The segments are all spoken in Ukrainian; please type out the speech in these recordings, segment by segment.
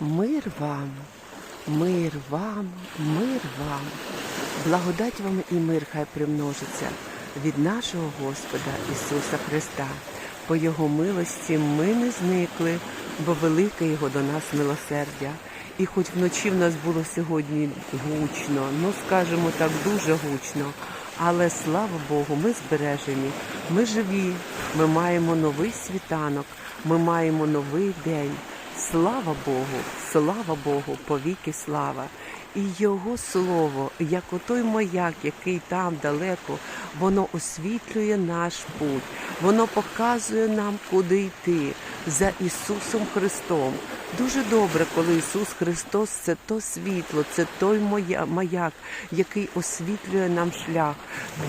Мир вам, мир вам, мир вам. Благодать вам і мир хай примножиться від нашого Господа Ісуса Христа. По Його милості ми не зникли, бо велике Його до нас милосердя. І хоч вночі в нас було сьогодні гучно, ну скажімо так, дуже гучно, але слава Богу, ми збережені, ми живі, ми маємо новий світанок, ми маємо новий день. Слава Богу, слава Богу, повіки слава. І Його слово, як отой маяк, який там далеко, воно освітлює наш путь, воно показує нам, куди йти за Ісусом Христом. Дуже добре, коли Ісус Христос це то світло, це той маяк, який освітлює нам шлях.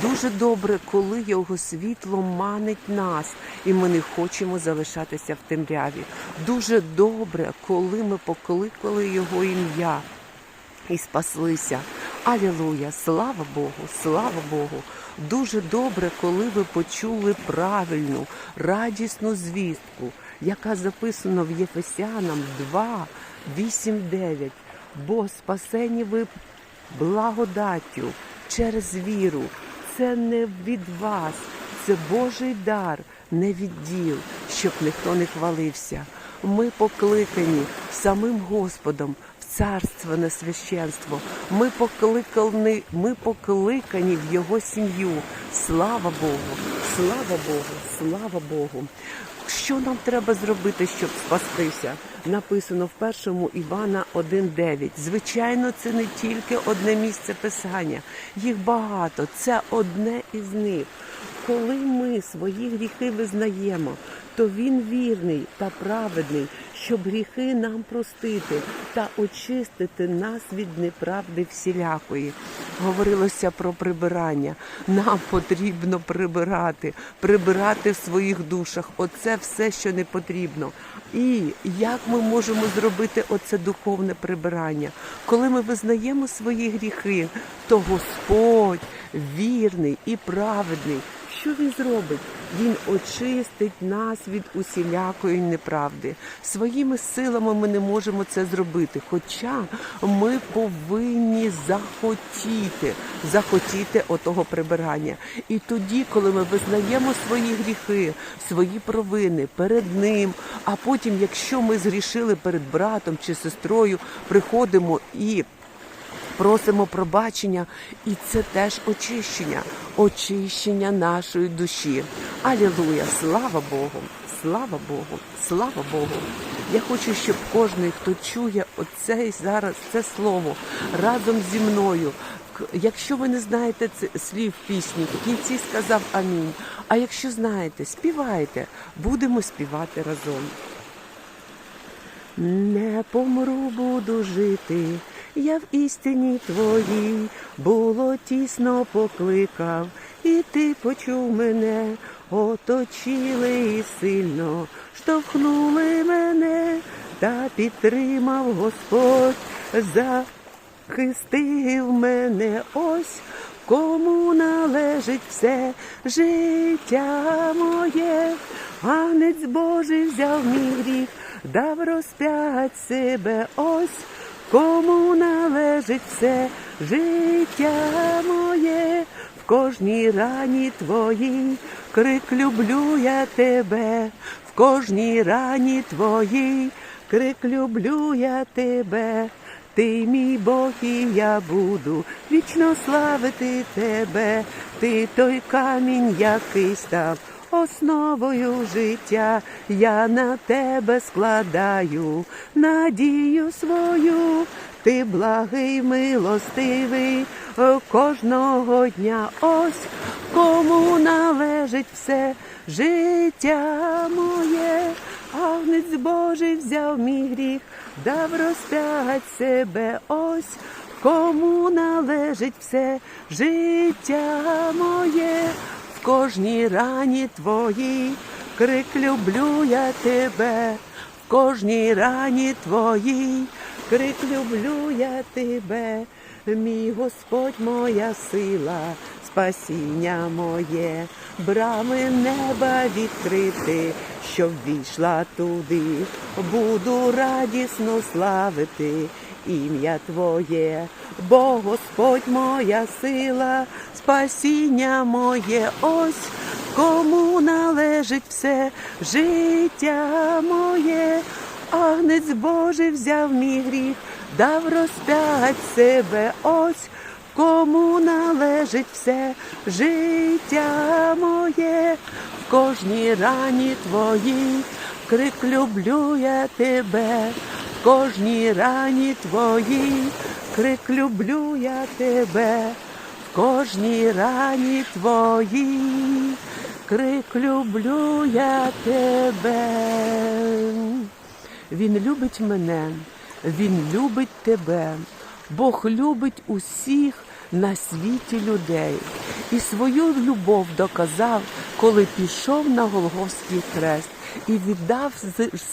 Дуже добре, коли Його світло манить нас, і ми не хочемо залишатися в темряві. Дуже добре, коли ми покликали Його ім'я і спаслися. Алілуя! Слава Богу! Слава Богу! Дуже добре, коли ви почули правильну, радісну звістку, яка записана в Єфесянам 2, 8, 9. Бо спасені ви благодаттю через віру. Це не від вас, це Божий дар, не від діл, щоб ніхто не хвалився. Ми покликані самим Господом царство на священство. Ми покликані, ми покликані в Його сім'ю. Слава Богу, слава Богу, слава Богу. Що нам треба зробити, щоб спастися? Написано в першому Івана 1.9. Звичайно, це не тільки одне місце писання, їх багато. Це одне із них. Коли ми свої гріхи визнаємо, то він вірний та праведний, щоб гріхи нам простити та очистити нас від неправди всілякої. Говорилося про прибирання. Нам потрібно прибирати, прибирати в своїх душах. Оце все, що не потрібно. І як ми можемо зробити оце духовне прибирання? Коли ми визнаємо свої гріхи, то Господь вірний і праведний. Що він зробить? Він очистить нас від усілякої неправди. Своїми силами ми не можемо це зробити. Хоча ми повинні захотіти, захотіти отого прибирання. І тоді, коли ми визнаємо свої гріхи, свої провини перед ним, а потім, якщо ми згрішили перед братом чи сестрою, приходимо і просимо пробачення, і це теж очищення, очищення нашої душі. Алілуя! Слава Богу! Слава Богу! Слава Богу! Я хочу, щоб кожен, хто чує оце зараз це слово разом зі мною. Якщо ви не знаєте слів пісні, в кінці сказав амінь. А якщо знаєте, співайте, будемо співати разом. Не помру, буду жити, я в істині твоїй, було тісно покликав, і ти почув мене, оточили і сильно, штовхнули мене, та підтримав Господь, захистив мене ось. Кому належить все життя моє, Агнець Божий взяв мій гріх, дав розп'ять себе ось, кому належить все життя моє, в кожній рані твоїй крик люблю я тебе, в кожній рані твоїй крик люблю я тебе. Ти мій Бог, і я буду вічно славити тебе. Ти той камінь, який став основою життя. Я на тебе складаю надію свою. Ти благий, милостивий кожного дня. Ось кому належить все життя моє. Агнець Божий взяв мій гріх, дав розп'ять себе ось, кому належить все життя моє, кожній рані твоїй. Крик люблю я тебе, в кожній рані твоїй. Крик люблю я тебе, мій Господь, моя сила, спасіння моє, брами неба відкрити, щоб війшла туди, буду радісно славити ім'я Твоє, бо Господь моя сила, спасіння моє. Ось. Кому належить все життя моє, Агнець Божий взяв мій гріх, дав розп'ять себе. Ось, кому належить все життя моє, в кожній рані твоїй крик люблю я тебе, кожній рані твоїй крик люблю я тебе, в кожній рані твоїй крик люблю я тебе. Він любить мене, він любить тебе. Бог любить усіх на світі людей. І свою любов доказав, коли пішов на Голгофський хрест і віддав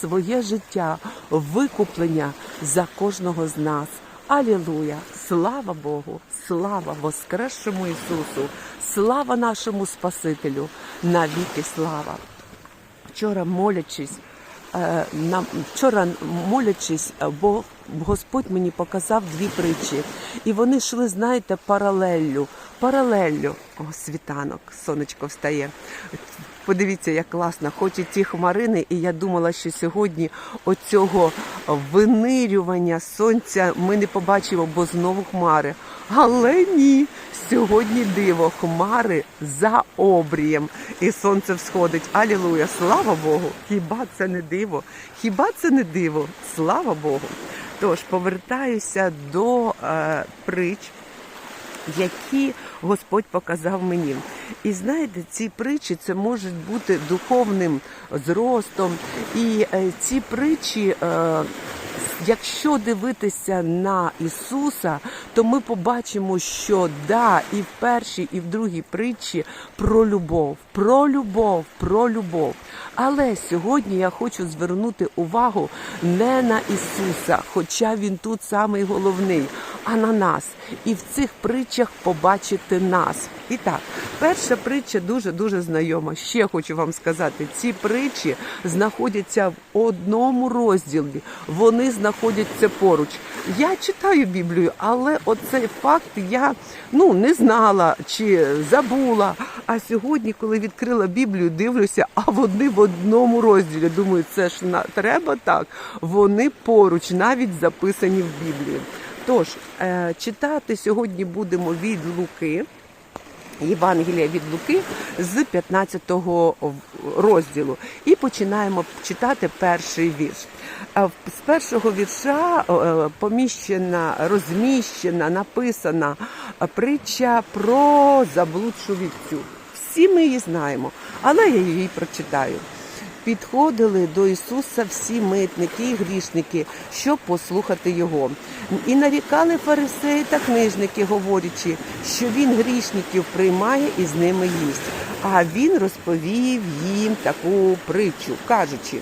своє життя викуплення за кожного з нас. Алілуя! Слава Богу! Слава Воскресшому Ісусу! Слава нашому Спасителю! Навіки слава! Вчора молячись, е, нам вчора молячись, е, бо Господь мені показав дві притчі, і вони йшли, знаєте, паралеллю. Паралеллю. О, світанок, сонечко встає. Подивіться, як класно, хоч і ті хмарини, і я думала, що сьогодні оцього винирювання сонця ми не побачимо, бо знову хмари. Але ні, сьогодні диво, хмари за обрієм, і сонце всходить. Алілуя, слава Богу! Хіба це не диво? Хіба це не диво? Слава Богу! Тож повертаюся до е, притч які Господь показав мені. І знаєте, ці притчі це можуть бути духовним зростом. І е, ці притчі, е, якщо дивитися на Ісуса, то ми побачимо, що да, і в першій, і в другій притчі про любов, про любов, про любов. Але сьогодні я хочу звернути увагу не на Ісуса, хоча Він тут самий головний, а на нас. І в цих притчах побачити нас. І так, перша притча дуже дуже знайома. Ще хочу вам сказати: ці притчі знаходяться в одному розділі. Вони знаходяться поруч. Я читаю Біблію, але оцей факт я ну не знала чи забула. А сьогодні, коли відкрила Біблію, дивлюся, а вони в одному розділі. Думаю, це ж на треба так. Вони поруч, навіть записані в Біблії. Тож е, читати сьогодні будемо від Луки. Євангелія від Луки з 15 розділу. І починаємо читати перший вірш. З першого вірша е, поміщена, розміщена, написана е, притча про заблудшу вівцю. Всі ми її знаємо, але я її прочитаю. Підходили до Ісуса всі митники і грішники, щоб послухати Його. І нарікали фарисеї та книжники, говорячи, що він грішників приймає і з ними їсть. А він розповів їм таку притчу, кажучи.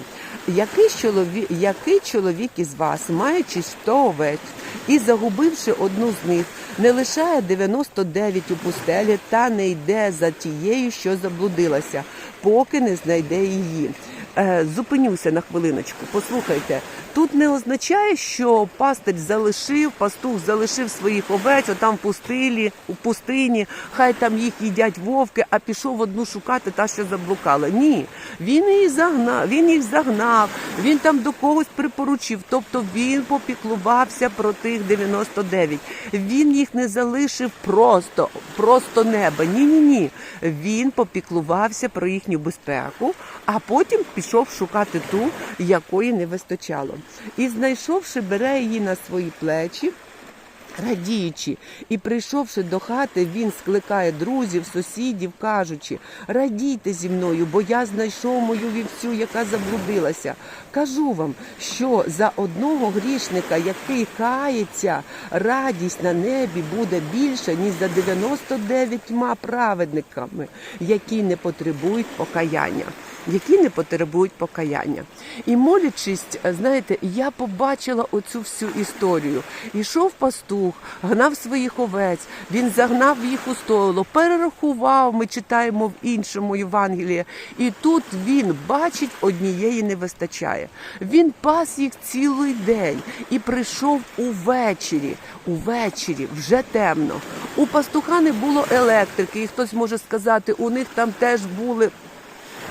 Який чоловік, який чоловік із вас, маючи 100 овець і загубивши одну з них, не лишає 99 у пустелі та не йде за тією, що заблудилася, поки не знайде її. Е, зупинюся на хвилиночку. Послухайте, тут не означає, що пастир залишив, пастух залишив своїх овець отам в пустилі, у пустині, хай там їх їдять вовки, а пішов одну шукати та, що заблукала. Ні, він її загнав, він їх загнав, він там до когось припоручив. Тобто він попіклувався про тих 99. Він їх не залишив просто, просто неба. Ні, ні, ні. Він попіклувався про їхню безпеку, а потім пішов шукати ту, якої не вистачало. І знайшовши, бере її на свої плечі. Радіючи, і прийшовши до хати, він скликає друзів, сусідів, кажучи: радійте зі мною, бо я знайшов мою вівцю, яка заблудилася. Кажу вам, що за одного грішника, який кається, радість на небі буде більша, ніж за 99 праведниками, які не потребують покаяння. Які не потребують покаяння. І молячись, знаєте, я побачила оцю всю історію. Ішов пастух, гнав своїх овець, він загнав їх у стойло, перерахував. Ми читаємо в іншому Євангелії. І тут він бачить, однієї не вистачає. Він пас їх цілий день і прийшов увечері. Увечері вже темно. У пастуха не було електрики, і хтось може сказати, у них там теж були.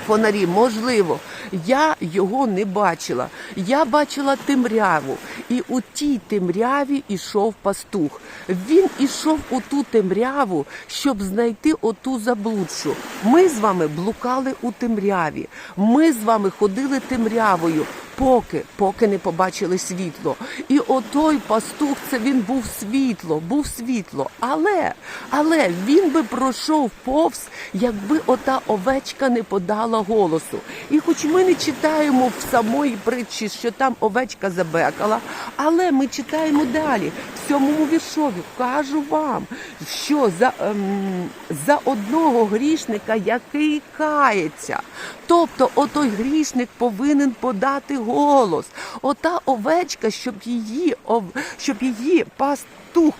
Фонарі, можливо, я його не бачила. Я бачила темряву, і у тій темряві йшов пастух. Він ішов у ту темряву, щоб знайти оту заблудшу. Ми з вами блукали у темряві. Ми з вами ходили темрявою. Поки, поки не побачили світло. І отой пастух, це він був світло, був світло. Але, але він би пройшов повз, якби ота овечка не подала голосу. І хоч ми не читаємо в самої притчі, що там овечка забекала, але ми читаємо далі. В сьомому віршові кажу вам, що за, ем, за одного грішника, який кається. Тобто, отой грішник повинен подати голос. Ота овечка, щоб її, щоб її пастух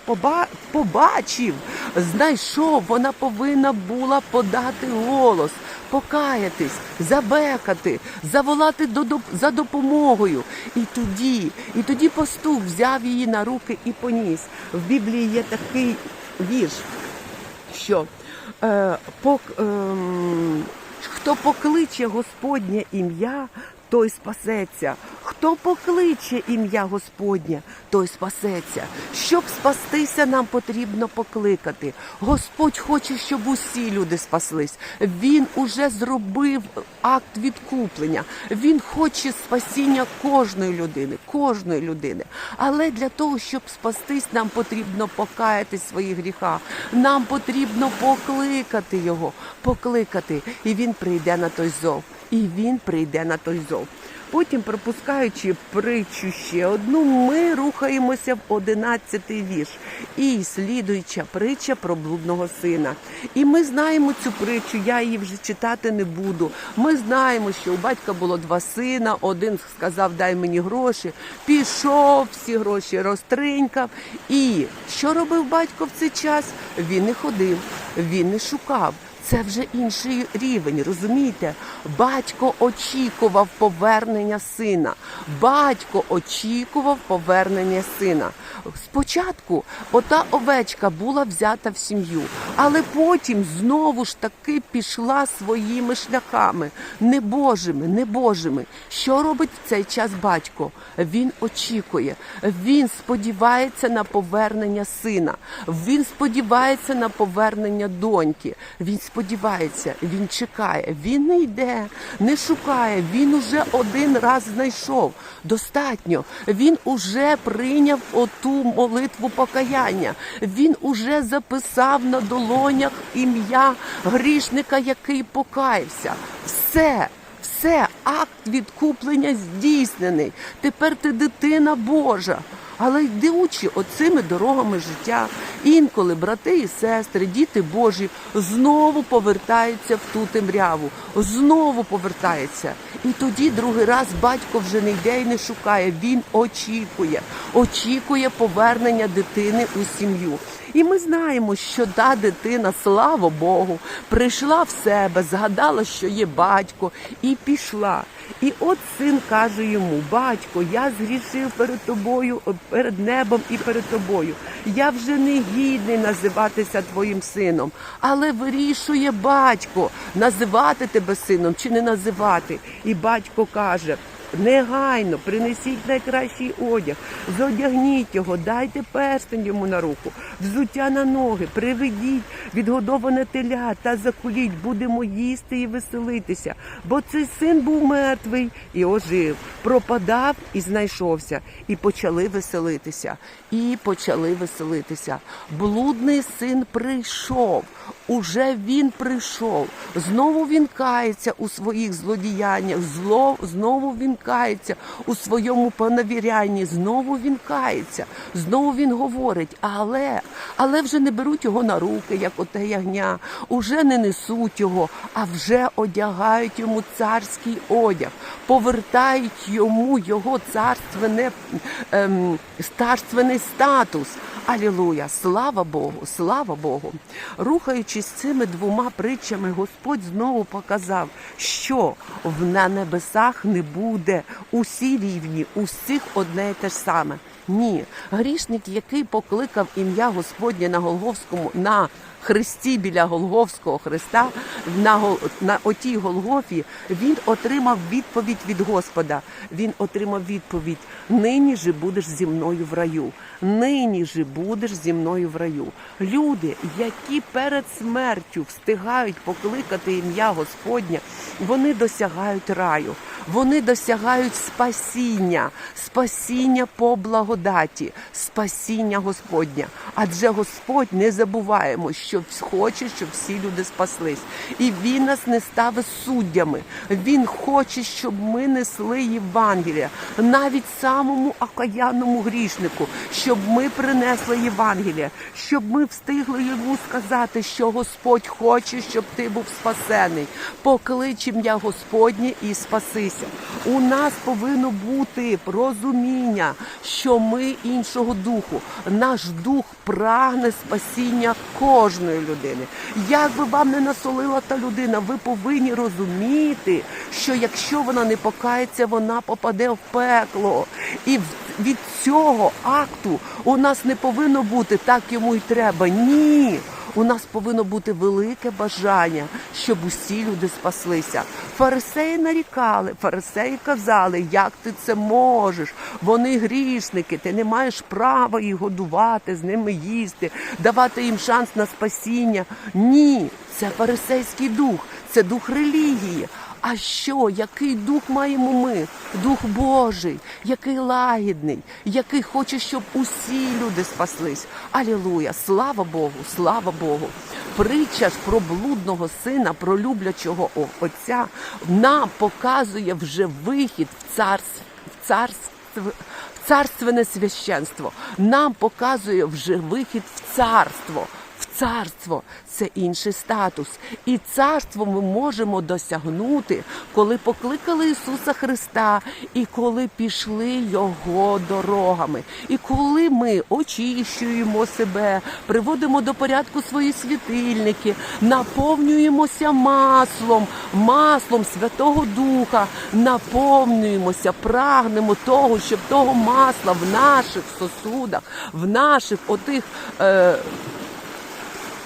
побачив, знайшов, вона повинна була подати голос, покаятись, забекати, заволати до, за допомогою. І тоді, і тоді пастух взяв її на руки і поніс. В Біблії є такий вірш, що е, пок, ем, хто покличе Господнє ім'я, той спасеться. Хто покличе ім'я Господнє, той спасеться. Щоб спастися, нам потрібно покликати. Господь хоче, щоб усі люди спаслись. Він уже зробив акт відкуплення. Він хоче спасіння кожної людини, кожної людини. Але для того, щоб спастись, нам потрібно покаятись в своїх гріхах. Нам потрібно покликати його, покликати, і він прийде на той зов. І він прийде на той зов. Потім, пропускаючи притчу ще одну, ми рухаємося в одинадцятий вірш. І слідуюча притча про блудного сина. І ми знаємо цю притчу, я її вже читати не буду. Ми знаємо, що у батька було два сина. Один сказав, дай мені гроші. Пішов, всі гроші розтринькав. І що робив батько в цей час? Він не ходив, він не шукав. Це вже інший рівень, розумієте? Батько очікував повернення сина. Батько очікував повернення сина. Спочатку ота овечка була взята в сім'ю, але потім знову ж таки пішла своїми шляхами, небожими, небожими. Що робить в цей час батько? Він очікує, він сподівається на повернення сина, він сподівається на повернення доньки. Він сподівається, він чекає, він не йде, не шукає. Він уже один раз знайшов. Достатньо. Він уже прийняв оту молитву покаяння. Він уже записав на долонях ім'я грішника, який покаявся. Все. Все, акт відкуплення здійснений. Тепер ти дитина Божа. Але йдучи оцими дорогами життя, інколи брати і сестри, діти Божі знову повертаються в ту темряву, знову повертаються. І тоді другий раз батько вже не йде і не шукає. Він очікує, очікує повернення дитини у сім'ю. І ми знаємо, що та дитина, слава Богу, прийшла в себе, згадала, що є батько, і пішла. І от син каже йому: Батько, я згрішив перед тобою, перед небом і перед тобою. Я вже не гідний називатися твоїм сином, але вирішує батько називати тебе сином чи не називати. І батько каже. Негайно принесіть найкращий одяг, зодягніть його, дайте перстень йому на руку, взуття на ноги, приведіть відгодоване теля та закуліть, будемо їсти і веселитися. Бо цей син був мертвий і ожив, пропадав і знайшовся, і почали веселитися, і почали веселитися. Блудний син прийшов. Уже він прийшов. Знову він кається у своїх злодіяннях. Зло, знову він кається у своєму поневірянні, знову він кається, знову він говорить, але, але вже не беруть його на руки, як оте ягня, уже не несуть його, а вже одягають йому царський одяг, повертають йому його царственне, ем, царственний статус. Алілуя! Слава Богу! Слава Богу! Рухаючись цими двома притчами, Господь знову показав, що на небесах не буде усі рівні, усіх одне і те ж саме. Ні, грішник, який покликав ім'я Господнє на Голговському на хресті біля Голговського хреста, на, на отій Голгофі, він отримав відповідь від Господа. Він отримав відповідь: нині же будеш зі мною в раю. Нині же будеш зі мною в раю. Люди, які перед смертю встигають покликати ім'я Господнє, вони досягають раю. Вони досягають спасіння, спасіння по благодаті, спасіння Господня. Адже Господь не забуваємо, що хоче, щоб всі люди спаслись. І Він нас не ставить суддями. Він хоче, щоб ми несли Євангелія навіть самому окаянному грішнику, щоб ми принесли Євангелія, щоб ми встигли йому сказати, що Господь хоче, щоб ти був спасений. Поклич ім'я Господнє і спасися. У нас повинно бути розуміння, що ми іншого духу. Наш дух прагне спасіння кожної людини. Як би вам не насолила та людина, ви повинні розуміти, що якщо вона не покається, вона попаде в пекло. І від цього акту у нас не повинно бути так йому й треба. Ні. У нас повинно бути велике бажання, щоб усі люди спаслися. Фарисеї нарікали, фарисеї казали, як ти це можеш? Вони грішники, ти не маєш права їх годувати, з ними їсти, давати їм шанс на спасіння. Ні, це фарисейський дух, це дух релігії. А що, який дух маємо ми? Дух Божий, який лагідний, який хоче, щоб усі люди спаслись. Алілуя! Слава Богу, слава Богу! Притча ж про блудного сина, про люблячого отця нам показує вже вихід в царство, в царство, царственне священство. Нам показує вже вихід в царство. Царство це інший статус. І царство ми можемо досягнути, коли покликали Ісуса Христа, і коли пішли Його дорогами. І коли ми очищуємо себе, приводимо до порядку свої світильники, наповнюємося маслом, маслом Святого Духа, наповнюємося, прагнемо того, щоб того масла в наших сосудах, в наших отих. Е,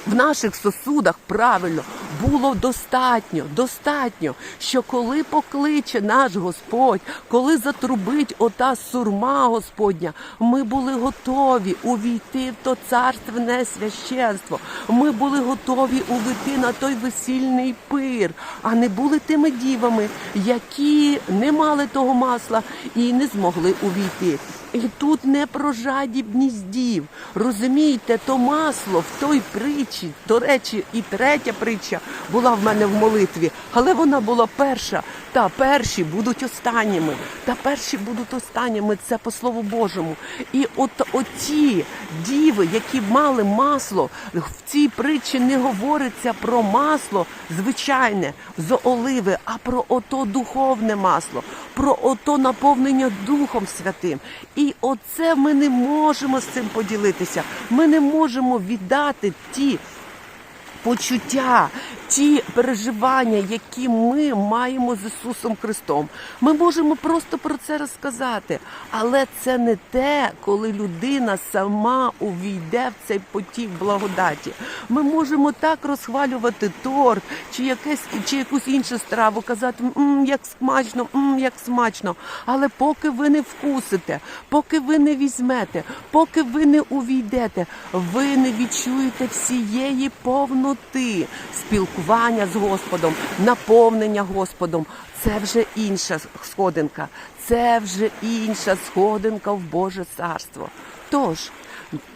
в наших сосудах правильно було достатньо, достатньо, що коли покличе наш Господь, коли затрубить ота сурма Господня, ми були готові увійти в то царственне священство. Ми були готові увійти на той весільний пир, а не були тими дівами, які не мали того масла і не змогли увійти. І тут не про жадібність дів. Розумієте, то масло в той притчі, до речі, і третя притча була в мене в молитві, але вона була перша. Та перші будуть останніми. Та перші будуть останніми. Це по слову Божому. І от оті діви, які мали масло, в цій притчі не говориться про масло звичайне з оливи, а про ото духовне масло, про ото наповнення Духом Святим. Оце ми не можемо з цим поділитися. Ми не можемо віддати ті почуття, ті переживання, які ми маємо з Ісусом Христом. Ми можемо просто про це розказати, але це не те, коли людина сама увійде в цей потік благодаті. Ми можемо так розхвалювати торт чи якесь чи якусь іншу страву, казати «М, як смачно, м, як смачно. Але поки ви не вкусите, поки ви не візьмете, поки ви не увійдете, ви не відчуєте всієї повноти спілкування з Господом, наповнення Господом. Це вже інша сходинка, це вже інша сходинка в Боже царство. Тож,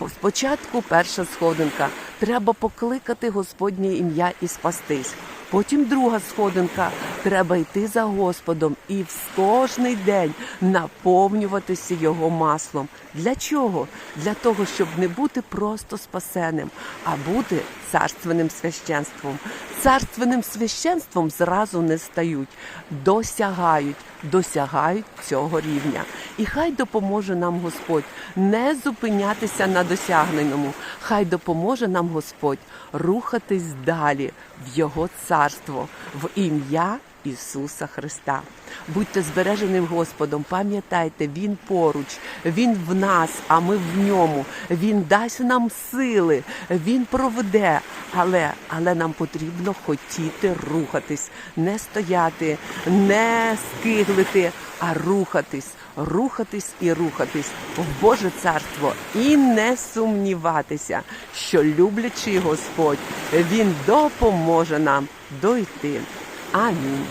спочатку перша сходинка. Треба покликати Господнє ім'я і спастись. Потім друга сходинка. Треба йти за Господом і в кожний день наповнюватися його маслом. Для чого? Для того, щоб не бути просто спасеним, а бути царственним священством. Царственним священством зразу не стають, досягають, досягають цього рівня. І хай допоможе нам Господь не зупинятися на досягненому. Хай допоможе нам Господь рухатись далі в Його царство в ім'я Ісуса Христа. Будьте збереженим Господом, пам'ятайте, Він поруч, Він в нас, а ми в ньому. Він дасть нам сили, Він проведе. Але, але нам потрібно хотіти рухатись, не стояти, не скиглити, а рухатись, рухатись і рухатись в Боже царство і не сумніватися, що люблячий Господь, Він допоможе нам дойти. Амінь.